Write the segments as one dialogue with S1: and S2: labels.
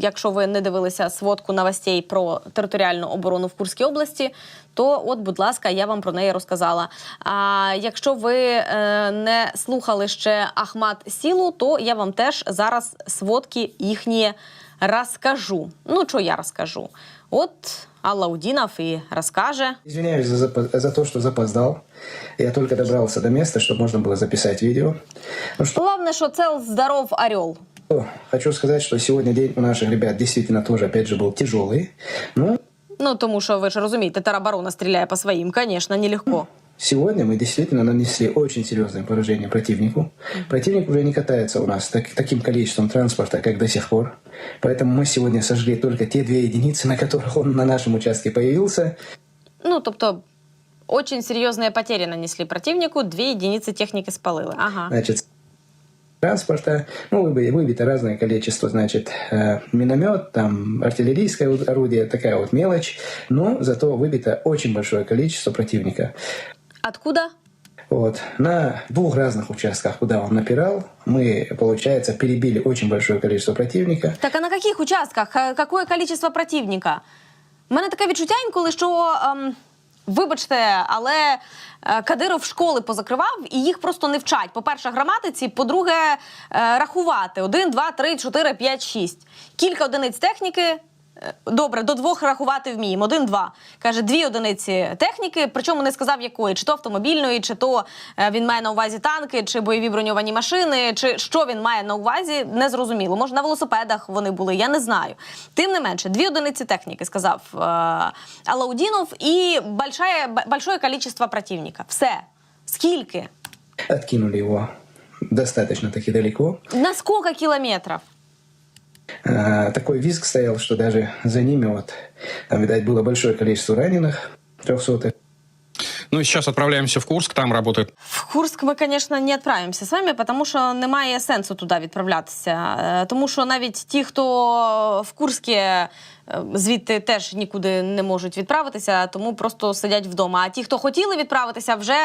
S1: Якщо ви не дивилися сводку новостей про територіальну оборону в Курській області, то от, будь ласка, я вам про неї розказала. А якщо ви е, не слухали ще Ахмат Сілу, то я вам теж зараз сводки їхні розкажу. Ну, що я розкажу? От Аллаудінов і розкаже.
S2: Извиняюсь за, за то, что запоздал. Я только добрался до места, чтобы можно было записать видео. Ну что,
S1: Головне, що це здоров орел.
S2: хочу сказать, что сегодня день у наших ребят действительно тоже, опять же, был тяжелый. Ну,
S1: Ну тому що ви ж розумієте, тероборона стріляє по своїм, звісно, нелегко.
S2: сегодня мы действительно нанесли очень серьезное поражение противнику. Противник уже не катается у нас так- таким количеством транспорта, как до сих пор. Поэтому мы сегодня сожгли только те две единицы, на которых он на нашем участке появился.
S1: Ну, тобто, очень серйозні потери нанесли противнику, дві единиці техніки спалили. Ага.
S2: значит, транспорта. Ну, выбито, выбито разное количество, значит, э, миномет, там, артиллерийское орудие, такая вот мелочь. Но зато выбито очень большое количество противника.
S1: Откуда?
S2: Вот. На двух разных участках, куда он напирал, мы, получается, перебили очень большое количество противника.
S1: Так а на яких участках? Е, Какое количество противника? У мене таке відчуття інколи, що. Ем... Вибачте, але е, Кадиров школи позакривав і їх просто не вчать. По-перше, граматиці, по-друге, е, рахувати: один, два, три, чотири, п'ять, шість. Кілька одиниць техніки. Е, Добре, до двох рахувати вміємо. Один, два. Каже, дві одиниці техніки, причому не сказав якої, чи то автомобільної, чи то е, він має на увазі танки, чи бойові броньовані машини, чи що він має на увазі, не зрозуміло. Може, на велосипедах вони були, я не знаю. Тим не менше, дві одиниці техніки, сказав е, Алаудінов, і большое, большое количество противника. Все. Скільки?
S2: Откинули его достаточно таки далеко.
S1: На сколько кілометрів?
S2: Э, Такой визг стоял, что даже за ними вот, там, видать, было большое количество раненых, трехсотых.
S3: Ну и сейчас отправляемся в Курск, там работает
S1: В Курск ми, звісно, не відправимося з вами, тому що немає сенсу туди відправлятися. Е, Тому що навіть ті, хто в Курскі е, звідти теж нікуди не можуть відправитися, тому просто сидять вдома. А ті, хто хотіли відправитися, вже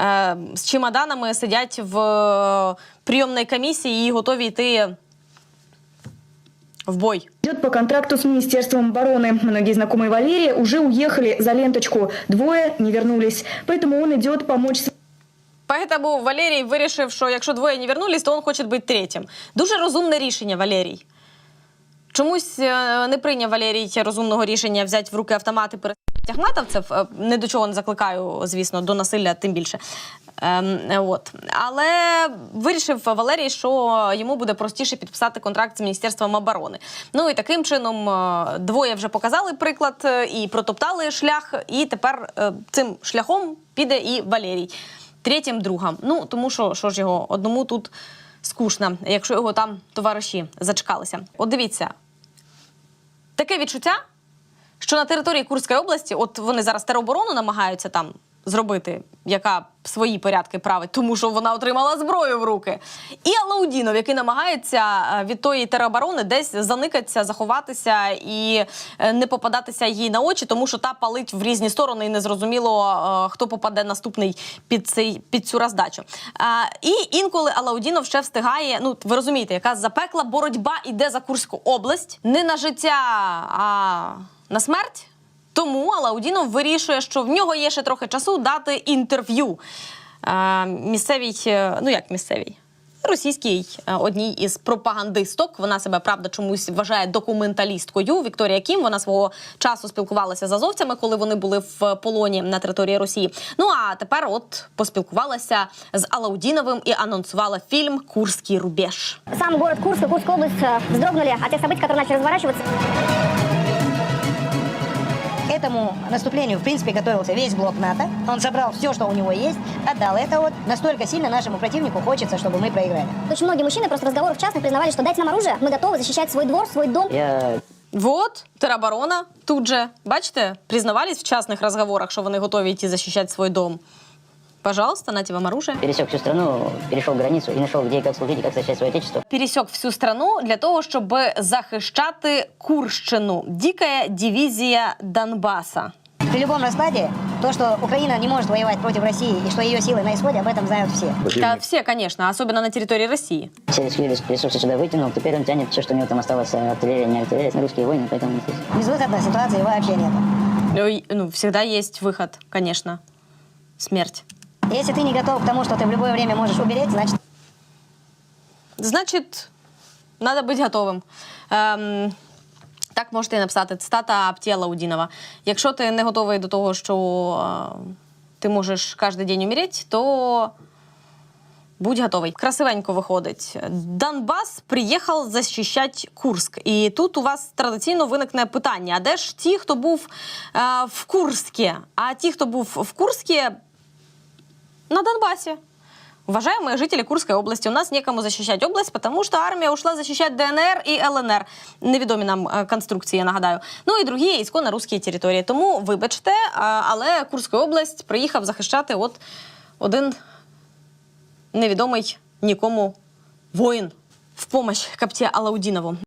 S1: е, з чемоданами сидять в е, прийомній комісії і готові йти в бой.
S4: Идет по контракту с Министерством обороны. Многие знакомые Валерия уже уехали за ленточку. Двое не вернулись. Поэтому он идет помочь
S1: Поэтому Валерій вирішив, що якщо двоє не вернулись, то він хоче бути третім. Дуже розумне рішення, Валерій. Чомусь е, не прийняв Валерій розумного рішення взяти в руки автомати ахматовців. Е, до чого не закликаю, звісно, до насилля тим більше. Ем, е, от. Але вирішив Валерій, що йому буде простіше підписати контракт з Міністерством оборони. Ну і таким чином е, двоє вже показали приклад е, і протоптали шлях, і тепер цим шляхом піде і Валерій. Третім другом. Ну, тому що, що ж його одному тут скучно, якщо його там товариші зачекалися. От дивіться, таке відчуття, що на території Курської області, от вони зараз тероборону намагаються там зробити, яка свої порядки править, тому що вона отримала зброю в руки. І Алаудінов, який намагається е, від тої тероборони десь заникатися, заховатися і е, не попадатися їй на очі, тому що та палить в різні сторони, і незрозуміло, е, хто попаде наступний під цей під цю роздачу. І інколи Алаудінов ще встигає. Ну ви розумієте, яка запекла боротьба іде за Курську область не на життя, а на смерть. Тому Алаудінов вирішує, що в нього є ще трохи часу дати інтерв'ю е, місцевій, е, ну як місцевій. Російській е, одній із пропагандисток. Вона себе правда чомусь вважає документалісткою. Вікторія Кім. Вона свого часу спілкувалася з азовцями, коли вони були в полоні на території Росії. Ну а тепер, от поспілкувалася з Алаудіновим і анонсувала фільм Курський рубеж.
S5: Сам город Курск и Курская область э, вздрогнули от тех событий, которые начали разворачиваться.
S6: К этому наступлению, в принципе, готовился весь блок НАТО. Он собрал все, что у него есть, отдал это вот. Настолько сильно нашему противнику хочется, чтобы мы проиграли.
S5: Очень многие мужчины просто в разговорах частных признавали, что дайте нам оружие, мы готовы защищать свой двор, свой дом.
S1: Вот, тероборона тут же, бачите, признавались в частных разговорах, що вони готові йти захищати свій дом. Пожалуйста, нате вам оружие.
S7: пересек всю страну, перешел границу и нашел, где и как служить, и как защищать свое отечество.
S1: Пересек всю страну для того, щоб захищати Курщину. Дикая дивізія Донбаса.
S6: При любом раскладе, то, что Украина не может воевать против России и что ее силы на исходе, об этом знают все.
S1: Та все, конечно, особенно на території Росії.
S7: Все ресурсы ресурсы сюда вытянул, теперь он тянет все, что у него там осталось, э, артиллерия, не артиллерия, на русские войны, поэтому здесь
S6: Безвыходной ситуации вообще нет.
S1: Ну, Ну, всегда есть выход, конечно. Смерть.
S6: Если ты не готов к тому, что ты в любое время можешь умереть, значит,
S1: Значить, треба бути готовим. Ем, так можете написати цитата Аптія Лаудінова. Якщо ти не готовий до того, що е, ти можеш кожен день умереть, то будь готовий. Красивенько виходить. Донбас приїхав захищати Курск. І тут у вас традиційно виникне питання: а де ж ті, хто був е, в Курскі? А ті, хто був в Курскі, на Донбассе. Уважаемые жители Курской области, у нас некому защищать область, потому что армия ушла защищать ДНР і ЛНР. Невідомі нам е, конструкції, я нагадаю. Ну і другі ісконно русські території. Тому вибачте, але Курська область приїхав захищати от один невідомий нікому воїн в помощь Капті Алаудінову.